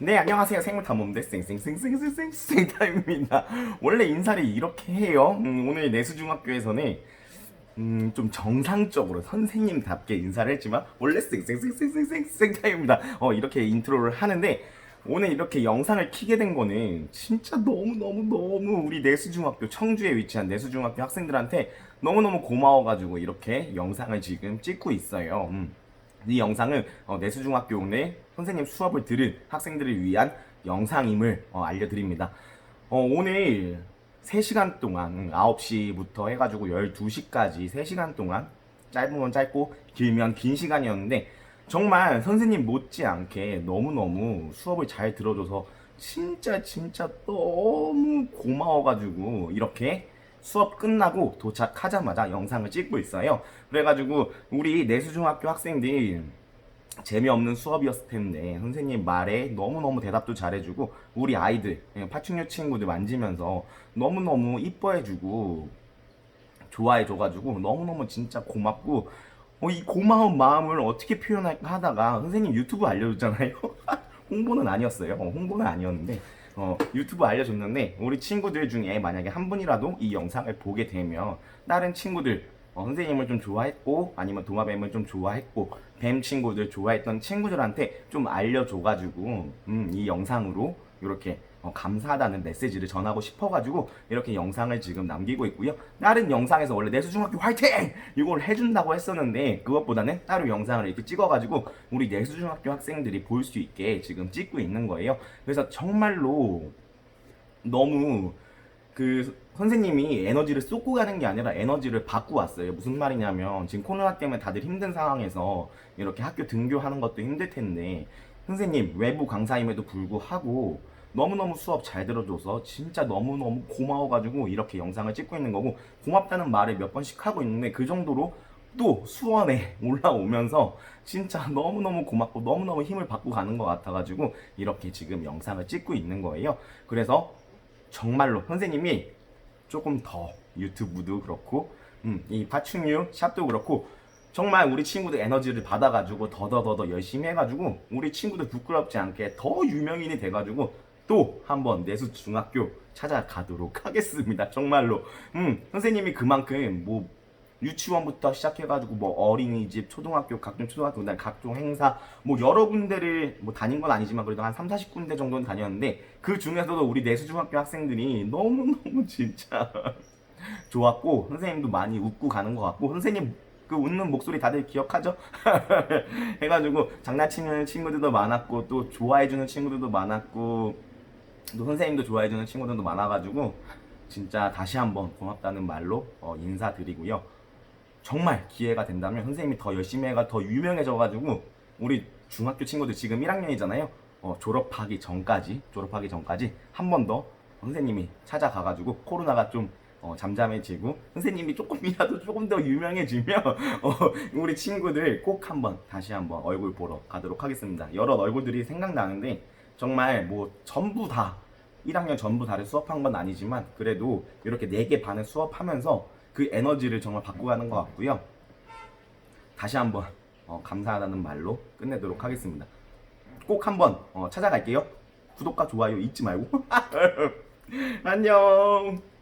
네 안녕하세요. 생물탐험대 쌩쌩쌩쌩쌩쌩쌩타입니다 원래 인사를 이렇게 해요? 음, 오늘 내수중학교에서는 음, 좀 정상적으로 선생님답게 인사를 했지만 원래 쌩쌩쌩쌩쌩쌩쌩타입니다 어, 이렇게 인트로를 하는데 오늘 이렇게 영상을 키게 된 거는 진짜 너무너무너무 우리 내수중학교 청주에 위치한 내수중학교 학생들한테 너무너무 고마워가지고 이렇게 영상을 지금 찍고 있어요. 음. 이 영상은 어, 내수중학교 오늘 선생님 수업을 들은 학생들을 위한 영상임을 어, 알려드립니다. 어, 오늘 3시간 동안 9시부터 해가지고 12시까지 3시간 동안 짧으면 짧고 길면 긴 시간이었는데 정말 선생님 못지않게 너무너무 수업을 잘 들어줘서 진짜 진짜 너무 고마워가지고 이렇게 수업 끝나고 도착하자마자 영상을 찍고 있어요. 그래가지고 우리 내수중학교 학생들 재미없는 수업이었을 텐데 선생님 말에 너무너무 대답도 잘해주고 우리 아이들 예, 파충류 친구들 만지면서 너무너무 이뻐해주고 좋아해줘가지고 너무너무 진짜 고맙고 어, 이 고마운 마음을 어떻게 표현할까 하다가 선생님 유튜브 알려줬잖아요. 홍보는 아니었어요. 어, 홍보는 아니었는데 어, 유튜브 알려줬는데 우리 친구들 중에 만약에 한 분이라도 이 영상을 보게 되면 다른 친구들 어, 선생님을 좀 좋아했고 아니면 도마뱀을 좀 좋아했고 뱀 친구들 좋아했던 친구들한테 좀 알려줘가지고 음, 이 영상으로 이렇게 어, 감사하다는 메시지를 전하고 싶어가지고 이렇게 영상을 지금 남기고 있고요. 다른 영상에서 원래 내수중학교 화이팅! 이걸 해준다고 했었는데 그것보다는 따로 영상을 이렇게 찍어가지고 우리 내수중학교 학생들이 볼 수 있게 지금 찍고 있는 거예요. 그래서 정말로 너무 그 선생님이 에너지를 쏟고 가는 게 아니라 에너지를 받고 왔어요. 무슨 말이냐면 지금 코로나 때문에 다들 힘든 상황에서 이렇게 학교 등교하는 것도 힘들 텐데 선생님 외부 강사임에도 불구하고 너무너무 수업 잘 들어줘서 진짜 너무너무 고마워가지고 이렇게 영상을 찍고 있는 거고 고맙다는 말을 몇 번씩 하고 있는데 그 정도로 또 수원에 올라오면서 진짜 너무너무 고맙고 너무너무 힘을 받고 가는 것 같아가지고 이렇게 지금 영상을 찍고 있는 거예요. 그래서 정말로 선생님이 조금 더 유튜브도 그렇고 음, 이 파충류 샵도 그렇고 정말 우리 친구들 에너지를 받아가지고 더더더더 열심히 해가지고 우리 친구들 부끄럽지 않게 더 유명인이 돼가지고 또 한번 내수 중학교 찾아가도록 하겠습니다. 정말로 음 선생님이 그만큼 뭐 유치원부터 시작해가지고 뭐 어린이집, 초등학교, 각종 초등학교, 그다음 각종 행사 뭐 여러 군데를 뭐 다닌 건 아니지만 그래도 한 3, 40군데 정도는 다녔는데 그 중에서도 우리 내수중학교 학생들이 너무너무 진짜 좋았고 선생님도 많이 웃고 가는 것 같고 선생님 그 웃는 목소리 다들 기억하죠? 해가지고 장난치는 친구들도 많았고 또 좋아해주는 친구들도 많았고 또 선생님도 좋아해주는 친구들도 많아가지고 진짜 다시 한번 고맙다는 말로 어, 인사드리고요. 정말 기회가 된다면 선생님이 더 열심히 해가 더 유명해져가지고 우리 중학교 친구들 지금 1학년이잖아요. 어, 졸업하기 전까지 졸업하기 전까지 한 번 더 선생님이 찾아가가지고 코로나가 좀 어, 잠잠해지고 선생님이 조금이라도 조금 더 유명해지면 어, 우리 친구들 꼭 한번 다시 한번 얼굴 보러 가도록 하겠습니다. 여러 얼굴들이 생각나는데 정말 뭐 전부 다 1학년 전부 다를 수업한 건 아니지만 그래도 이렇게 4개 반을 수업하면서 그 에너지를 정말 받고 가는 것 같고요. 다시 한번 어, 감사하다는 말로 끝내도록 하겠습니다. 꼭 한번 어, 찾아갈게요. 구독과 좋아요 잊지 말고. 안녕.